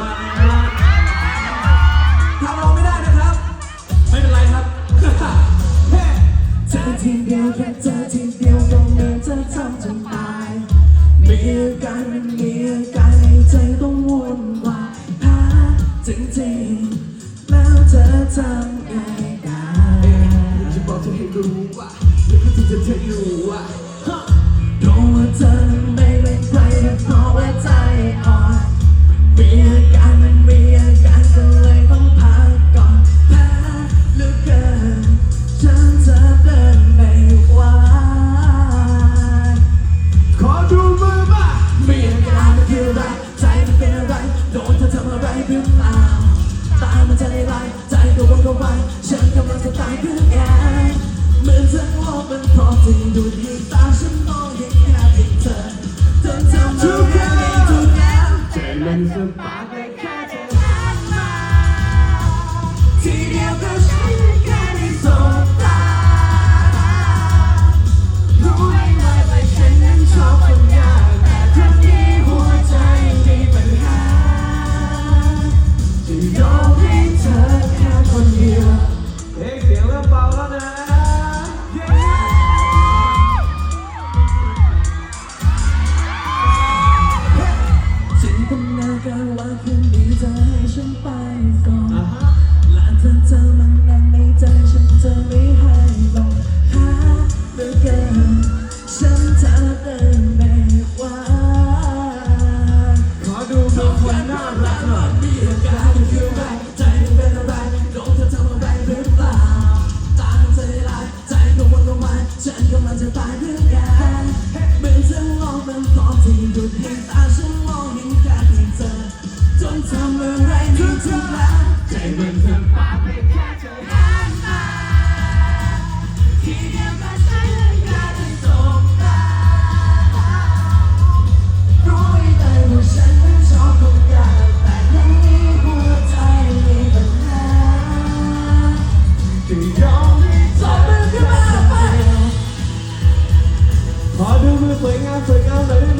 ประมทำร้องไม่ได้นะครับ ไม่เป็นไรครับเธอทีเดียวแค่เธอทีเดียวก็เหมือนจะทำจนตายมีกันมีกันใจต้องวนวาแพ้จริงแล้วเธอทำได้อยาจะบอกเธอให้รู้ว่าอยากให้เธอรู้ว่ I เมืองไทยทุกทุกละใจมันเพิ่งไปแค่เหนมาทีเดียวก็ใช้เลยกาเลยสบตารู้ไว้เว่าฉันไม่ชอบทุยางแต่ในนี้หัวใจมีปัญหาจะยอมให้เธเป็นแค่ไปขอดูมือสวยงามสวยงามเลย